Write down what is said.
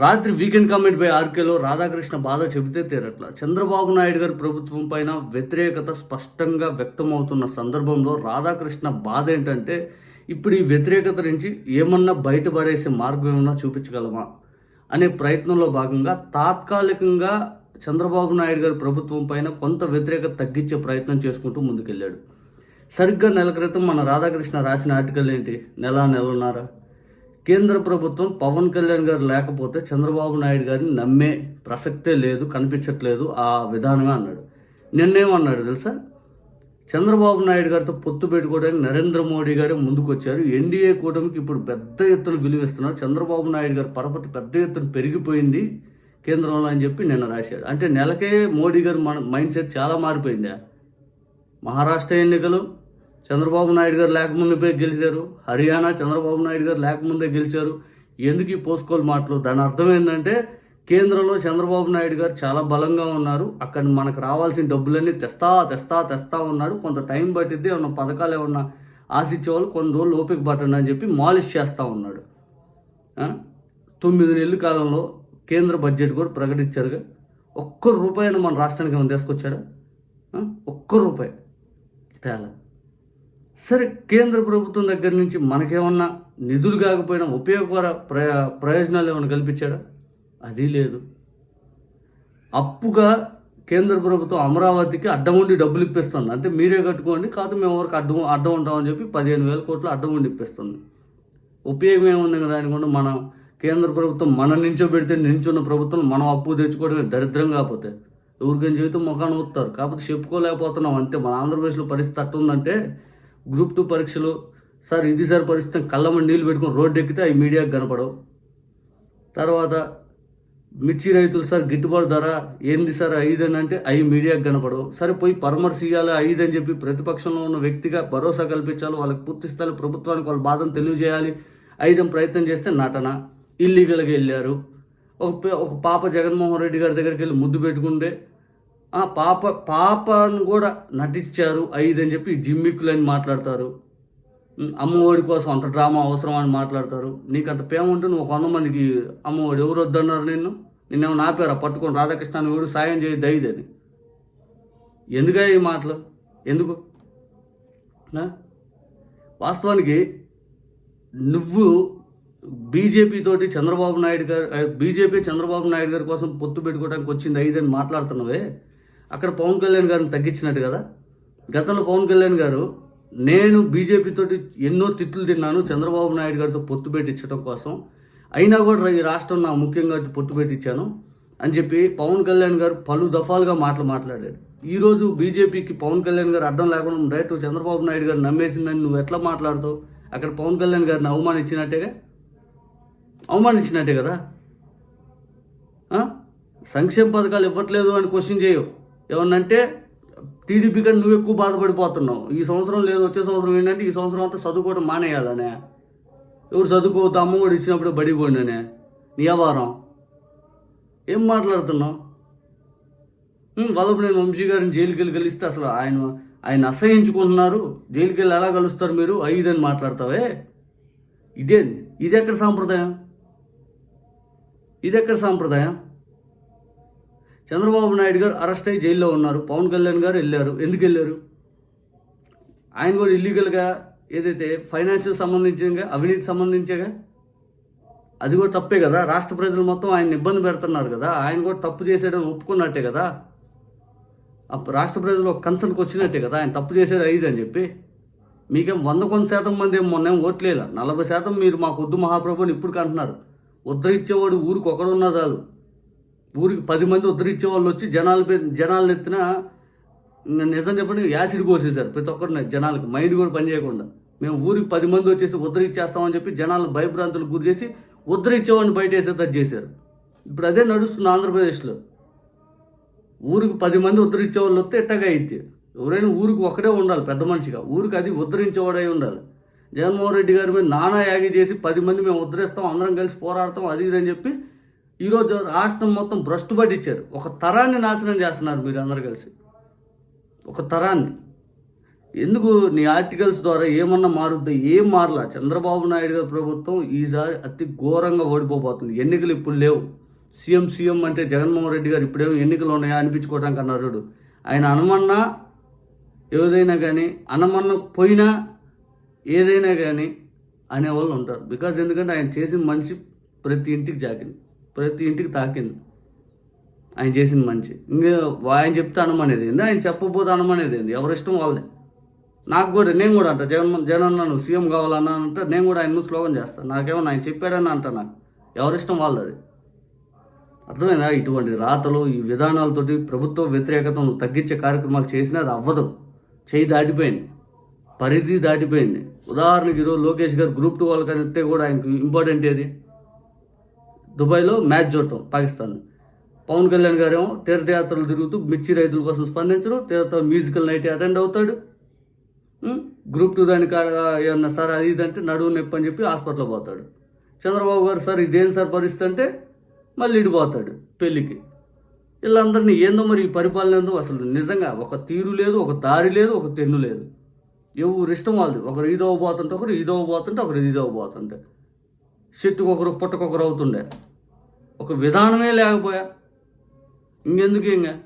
రాత్రి weekend comment by ఆర్కేలో రాధాకృష్ణ బాధ చెబితే తీరట్ల. చంద్రబాబు నాయుడు గారి ప్రభుత్వం పైన వ్యతిరేకత స్పష్టంగా వ్యక్తమవుతున్న సందర్భంలో రాధాకృష్ణ బాధ ఏంటంటే ఇప్పుడు ఈ వ్యతిరేకత నుంచి ఏమన్నా బయటపడేసే మార్గం ఏమన్నా చూపించగలమా అనే ప్రయత్నంలో భాగంగా తాత్కాలికంగా చంద్రబాబు నాయుడు గారి ప్రభుత్వం పైన కొంత వ్యతిరేకత తగ్గించే ప్రయత్నం చేసుకుంటూ ముందుకెళ్ళాడు. సరిగ్గా నెల క్రితం మన రాధాకృష్ణ రాసిన ఆర్టికల్ ఏంటి? నెల నెలన్నర. కేంద్ర ప్రభుత్వం పవన్ కళ్యాణ్ గారు లేకపోతే చంద్రబాబు నాయుడు గారిని నమ్మే ప్రసక్తే లేదు కనిపించట్లేదు ఆ విధానమే అన్నాడు. నిన్నేమన్నాడు తెలుసా? చంద్రబాబు నాయుడు గారితో పొత్తు పెట్టుకోవడానికి నరేంద్ర మోడీ గారు ముందుకొచ్చారు. ఎన్డీఏ కూటమికి ఇప్పుడు పెద్ద ఎత్తున విలువిస్తున్నారు. చంద్రబాబు నాయుడు గారి పరపతి పెద్ద ఎత్తున పెరిగిపోయింది కేంద్రంలో అని చెప్పి నిన్న రాశాడు. అంటే నెలకే మోడీ గారు మన మైండ్ సెట్ చాలా మారిపోయిందా? మహారాష్ట్ర ఎన్నికలు చంద్రబాబు నాయుడు గారు లేకముందే గెలిచారు. హర్యానా చంద్రబాబు నాయుడు గారు లేకముందే గెలిచారు. ఎందుకు ఈ పోసుకోలు మాటలు? దాని అర్థం ఏంటంటే కేంద్రంలో చంద్రబాబు నాయుడు గారు చాలా బలంగా ఉన్నారు. అక్కడ మనకు రావాల్సిన డబ్బులన్నీ తెస్తా తెస్తా తెస్తా ఉన్నాడు కొంత టైం పట్టిద్ది ఏమన్నా పథకాలు ఏమన్నా ఆశించే వాళ్ళు కొన్ని రోజులు ఓపిక పట్టండి అని చెప్పి మాలిష్ చేస్తూ ఉన్నాడు. తొమ్మిది నెలల కాలంలో కేంద్ర బడ్జెట్ కూడా ప్రకటించారుగా ఒక్క రూపాయిని మన రాష్ట్రానికి ఏమైనా తీసుకొచ్చాడా? ఒక్క రూపాయి తేలా. సరే కేంద్ర ప్రభుత్వం దగ్గర నుంచి మనకేమన్నా నిధులు కాకపోయినా ఉపయోగకర ప్రయ ప్రయోజనాలు ఏమైనా కల్పించాడా? అది లేదు. అప్పుగా కేంద్ర ప్రభుత్వం అమరావతికి అడ్డం ఉండి డబ్బులు ఇప్పిస్తుంది. అంటే మీరే కట్టుకోండి కాదు మేము ఎవరికి అడ్డం అడ్డం ఉంటామని చెప్పి పదిహేను వేల కోట్లు అడ్డం ఉండి ఇప్పిస్తుంది. ఉపయోగం ఏముంది కదా అనుకుంటే మనం కేంద్ర ప్రభుత్వం మన నుంచో పెడితే నించున్న ప్రభుత్వం మనం అప్పు తెచ్చుకోవడమే దరిద్రం కాకపోతే. ఎవరికైనా జీవితం ముఖాన్ని వస్తారు కాకపోతే చెప్పుకోలేకపోతున్నాం. అంతే మన ఆంధ్రప్రదేశ్లో పరిస్థితి అట్టుందంటే గ్రూప్ టూ పరీక్షలు. సార్ ఇది సార్ పరిస్థితి. కళ్ళమని నీళ్ళు పెట్టుకుని రోడ్డు ఎక్కితే అవి మీడియాకి కనపడవు. తర్వాత మిర్చి రైతులు సార్ గిట్టుబాటు ధర ఏంది సార్ ఐదు అని అంటే అవి మీడియాకి కనపడవు. సరే పోయి పరామర్శ ఇవ్వాలి ఐదు అని చెప్పి ప్రతిపక్షంలో ఉన్న వ్యక్తిగా భరోసా కల్పించాలి వాళ్ళకి పూర్తిస్థాయి ప్రభుత్వానికి వాళ్ళ బాధను తెలియజేయాలి. ఐదని ప్రయత్నం చేస్తే నటన. ఇల్లీగల్గా వెళ్ళారు. ఒక ఒక పాప జగన్మోహన్ రెడ్డి గారి దగ్గరికి వెళ్ళి ముద్దు పెట్టుకుంటే పాప పాపను కూడా నటించారు ఐదు అని చెప్పి జిమ్మిక్కులని మాట్లాడతారు. అమ్మఒడి కోసం అంత డ్రామా అవసరం అని మాట్లాడతారు. నీకు అంత ప్రేమ ఉంటే నువ్వు వంద మందికి అమ్మఒడి ఎవరు వద్దన్నారు నిన్ను? నిన్నేమో నాపారా పట్టుకొని రాధాకృష్ణ అని ఎవడు సాయం చేయి దయదని ఎందుకే ఈ మాటలు? ఎందుకు? వాస్తవానికి నువ్వు బీజేపీతోటి చంద్రబాబు నాయుడు గారు బీజేపీ చంద్రబాబు నాయుడు గారి కోసం పొత్తు పెట్టుకోవడానికి వచ్చింది ఐదని మాట్లాడుతున్నావే. అక్కడ పవన్ కళ్యాణ్ గారిని తగ్గించినట్టు కదా? గతంలో పవన్ కళ్యాణ్ గారు నేను బీజేపీతో ఎన్నో తిట్లు తిన్నాను చంద్రబాబు నాయుడు గారితో పొత్తు పెట్టించడం కోసం. అయినా కూడా ఈ రాష్ట్రం నా ముఖ్యంగా పొత్తు పెట్టించాను అని చెప్పి పవన్ కళ్యాణ్ గారు పలు దఫాలుగా మాటలు మాట్లాడారు. ఈరోజు బీజేపీకి పవన్ కళ్యాణ్ గారు అడ్డం లేకుండా డైరెక్ట్ చంద్రబాబు నాయుడు గారు నమ్మేసిందని నువ్వు ఎట్లా మాట్లాడుతావు? అక్కడ పవన్ కళ్యాణ్ గారిని అవమానించినట్టేగా? అవమానించినట్టే కదా? సంక్షేమ పథకాలు ఇవ్వట్లేదు అని క్వశ్చన్ చేయవు. ఏమన్నంటే టీడీపీ కంటే నువ్వు ఎక్కువ బాధపడిపోతున్నావు. ఈ సంవత్సరం లేదు వచ్చే సంవత్సరం ఏంటంటే ఈ సంవత్సరం అంతా చదువుకోవడం మానేయాలనే. ఎవరు చదువుకోవద్దు అమ్మ కూడా ఇచ్చినప్పుడు బడి పోండినే. నీ వ్యవహారం. ఏం మాట్లాడుతున్నావు? వల్లభనేని వంశీ గారిని జైలుకి వెళ్ళి కలిస్తే అసలు ఆయన ఆయన అసహించుకుంటున్నారు. జైలుకి వెళ్ళి ఎలా కలుస్తారు మీరు? ఐదని మాట్లాడతావే. ఇదే ఇది ఎక్కడ సాంప్రదాయం? ఇది ఎక్కడ సాంప్రదాయం? చంద్రబాబు నాయుడు గారు అరెస్ట్ అయ్యి జైల్లో ఉన్నారు. పవన్ కళ్యాణ్ గారు వెళ్ళారు. ఎందుకు వెళ్ళారు? ఆయన కూడా ఇల్లీగల్గా ఏదైతే ఫైనాన్షియల్ సంబంధించినగా అవినీతి సంబంధించగా అది కూడా తప్పే కదా. రాష్ట్ర ప్రజలు మొత్తం ఆయన ఇబ్బంది పెడుతున్నారు కదా. ఆయన కూడా తప్పు చేసాడని ఒప్పుకున్నట్టే కదా. రాష్ట్ర ప్రజలు ఒక కన్సర్న్కి వచ్చినట్టే కదా. ఆయన తప్పు చేసాడు ఐదు అని చెప్పి. మీకేం వంద కొంత శాతం మంది ఏం మొన్న ఓట్లేలా? నలభై శాతం మీరు మాకు వద్దు మహాప్రభుని ఇప్పుడు కంటున్నారు. ఉద్ధరించేవాడు ఊరికి ఒకడున్నా చాలు. ఊరికి పది మంది ఉద్ధరించే వాళ్ళు వచ్చి జనాలు జనాలు ఎత్తిన నిజం చెప్పండి యాసిడ్ పోసేశారు ప్రతి ఒక్కరిని జనాలకి. మైండ్ కూడా పనిచేయకుండా మేము ఊరికి పది మంది వచ్చేసి ఉద్ధరించేస్తామని చెప్పి జనాలను భయభ్రాంతులకు గురి చేసి ఉద్ధరించేవాడిని బయట వేసేటట్టు చేశారు. ఇప్పుడు అదే నడుస్తుంది ఆంధ్రప్రదేశ్లో. ఊరికి పది మంది ఉద్ధరించే వాళ్ళు వస్తే ఎట్టగా అయితే ఎవరైనా ఊరికి ఒకడే ఉండాలి పెద్ద మనిషిగా. ఊరికి అది ఉద్ధరించేవాడై ఉండాలి. జగన్మోహన్ రెడ్డి గారి మీద నానా యాగి చేసి పది మంది మేము ఉద్ధరిస్తాం అందరం కలిసి పోరాడతాం అది ఇది అని చెప్పి ఈరోజు రాష్ట్రం మొత్తం భ్రష్టు పట్టించారు ఒక తరాన్ని నాశనం చేస్తున్నారు మీరు అందరు కలిసి. ఒక తరాన్ని. ఎందుకు నీ ఆర్టికల్స్ ద్వారా ఏమన్నా మారుద్దా? ఏం మారలా? చంద్రబాబు నాయుడు గారి ప్రభుత్వం ఈసారి అతి ఘోరంగా ఓడిపోబోతుంది. ఎన్నికలు ఇప్పుడు లేవు. సీఎం సీఎం అంటే జగన్మోహన్ రెడ్డి గారు ఇప్పుడేమో ఎన్నికలు ఉన్నాయా అనిపించుకోవడానికి అన్నారు ఆయన అనమన్నా ఏదైనా కానీ అనమన్న పోయినా ఏదైనా కానీ అనేవాళ్ళు ఉంటారు. బికాజ్ ఎందుకంటే ఆయన చేసిన మనిషి ప్రతి ఇంటికి జాకింది ప్రతి ఇంటికి తాకింది. ఆయన చేసిన మంచి. ఇంకా ఆయన చెప్తే అనమనేది ఏంది? ఆయన చెప్పబోతే అనమనేది ఏంది? ఎవరి ఇష్టం వాళ్ళదే. నాకు కూడా నేను కూడా అంట జగన్ జగన్ నువ్వు సీఎం కావాలన్నా అంటే నేను కూడా ఆయన స్లోగన్ చేస్తాను నాకేమో ఆయన చెప్పాడని అంట నాకు. ఎవరిష్టం వాళ్ళది? అర్థమైందా? ఇటువంటి రాతలు ఈ విధానాలతోటి ప్రభుత్వ వ్యతిరేకతను తగ్గించే కార్యక్రమాలు చేసినా అది అవ్వదు. చేయి దాటిపోయింది. పరిధి దాటిపోయింది. ఉదాహరణకి ఈరోజు లోకేష్ గారు గ్రూప్ టూ వాళ్ళకంటే కూడా ఆయనకు ఇంపార్టెంట్ ఏది? దుబాయ్లో మ్యాచ్ చూడటం పాకిస్తాన్ పవన్ కళ్యాణ్ గారేమో తీర్థయాత్రలు తిరుగుతూ మిర్చి రైతుల కోసం స్పందించడం తీర్థ మ్యూజికల్ నైట్ అటెండ్ అవుతాడు. గ్రూప్ టూ దాని ఏమన్నా సార్ అది ఇదంటే అంటే నడువు నొప్పి అని చెప్పి హాస్పిటల్లో పోతాడు. చంద్రబాబు గారు సార్ ఇదేం సార్ పరిస్థితి అంటే మళ్ళీ ఇడిపోతాడు పెళ్ళికి. వీళ్ళందరినీ ఏందో మరి ఈ పరిపాలన ఏందో అసలు నిజంగా ఒక తీరు లేదు ఒక దారి లేదు ఒక తెన్ను లేదు. ఎవరు ఇష్టం వాళ్ళది ఒకరు ఇదో పోతుంటే ఒకరు ఇదో పోతుంటే ఒకరు ఇదో పోతుంటే చెట్టుకొకరు పుట్టకొకరు అవుతుండే. ఒక విధానమే లేకపోయా. ఇంకెందుకు ఇంకా?